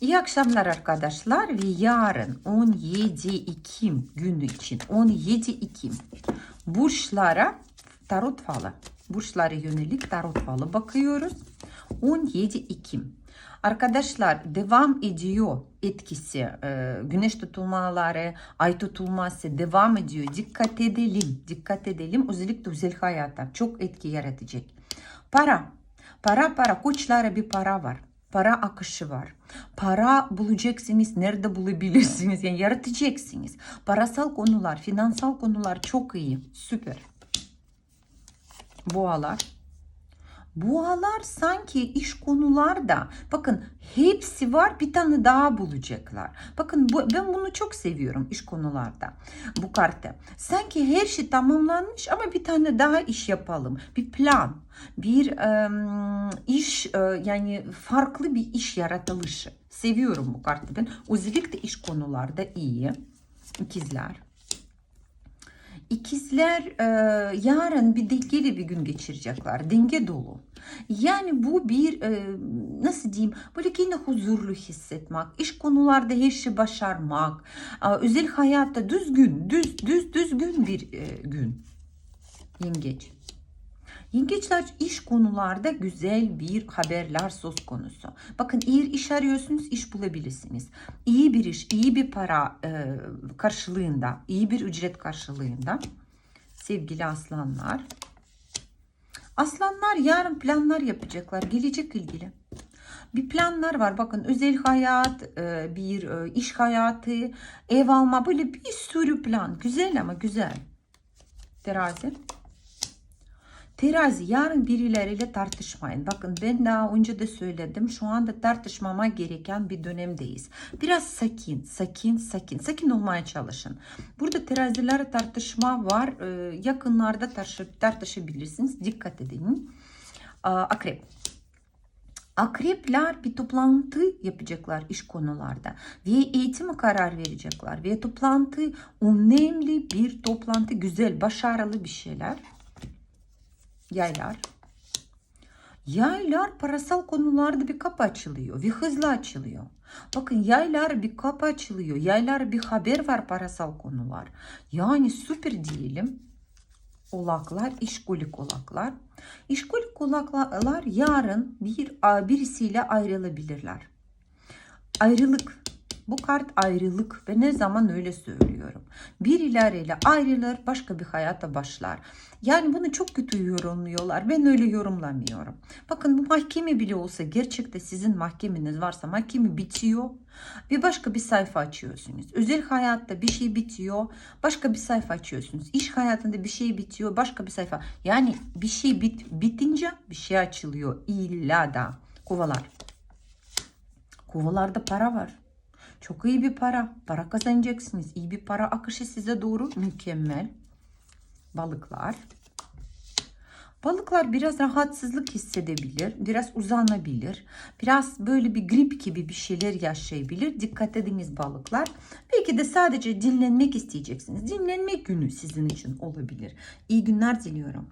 İyi akşamlar arkadaşlar. Ve yarın 17 Ekim günü için 17 Ekim burçlara tarot falı burçlara yönelik tarot falı bakıyoruz. 17 Ekim. Arkadaşlar devam ediyor etkisi e, güneş tutulmaları ay tutulması devam ediyor. Dikkat edelim dikkat edelim. Özellikle özel hayata çok etki yaratacak. Para para para. Koçlara bir para var para akışı var. Para bulacaksınız. Nerede bulabilirsiniz? Yani yaratacaksınız. Parasal konular, finansal konular çok iyi. Süper. Boğalar. Boğalar sanki iş konularda bakın hepsi var bir tane daha bulacaklar. Bakın bu, ben bunu çok seviyorum iş konularda bu kartta. Sanki her şey tamamlanmış ama bir tane daha iş yapalım. Bir plan, bir e, iş e, yani farklı bir iş yaratılışı. Seviyorum bu kartı ben. Özellikle iş konularda iyi. İkizler. İkizler e, yarın bir dengeli bir gün geçirecekler. Denge dolu. Yani bu bir e, nasıl diyeyim böyle yine huzurlu hissetmek, iş konularda her şeyi başarmak, e, özel hayatta düzgün, düz düz düzgün bir e, gün. Yengeç. Yengeçler iş konularda güzel bir haberler söz konusu. Bakın iyi iş arıyorsunuz, iş bulabilirsiniz. İyi bir iş, iyi bir para e, karşılığında, iyi bir ücret karşılığında. Sevgili aslanlar. Aslanlar yarın planlar yapacaklar. Gelecek ilgili. Bir planlar var. Bakın özel hayat, e, bir e, iş hayatı, ev alma böyle bir sürü plan. Güzel ama güzel. Terazi. Terazi yarın birileriyle tartışmayın. Bakın ben daha önce de söyledim. Şu anda tartışmama gereken bir dönemdeyiz. Biraz sakin, sakin, sakin. Sakin olmaya çalışın. Burada terazilere tartışma var. Ee, yakınlarda tartışabilirsiniz. Dikkat edin. Akrep. Akrepler bir toplantı yapacaklar iş konularda ve eğitime karar verecekler ve toplantı önemli bir toplantı güzel başarılı bir şeyler yaylar. Yaylar parasal konularda bir kapı açılıyor ve hızlı açılıyor. Bakın yaylar bir kapı açılıyor. Yaylar bir haber var parasal konular. Yani süper diyelim. Olaklar, işkolik olaklar. İşkolik olaklar yarın bir birisiyle ayrılabilirler. Ayrılık bu kart ayrılık ve ne zaman öyle söylüyorum. Birileriyle ayrılır başka bir hayata başlar. Yani bunu çok kötü yorumluyorlar. Ben öyle yorumlamıyorum. Bakın bu mahkeme bile olsa gerçekte sizin mahkemeniz varsa mahkeme bitiyor ve başka bir sayfa açıyorsunuz. Özel hayatta bir şey bitiyor, başka bir sayfa açıyorsunuz. İş hayatında bir şey bitiyor, başka bir sayfa. Yani bir şey bit, bitince bir şey açılıyor. İlla da kovalar. Kovalarda para var. Çok iyi bir para. Para kazanacaksınız. İyi bir para akışı size doğru mükemmel. Balıklar. Balıklar biraz rahatsızlık hissedebilir, biraz uzanabilir, biraz böyle bir grip gibi bir şeyler yaşayabilir. Dikkat ediniz balıklar. Belki de sadece dinlenmek isteyeceksiniz. Dinlenmek günü sizin için olabilir. İyi günler diliyorum.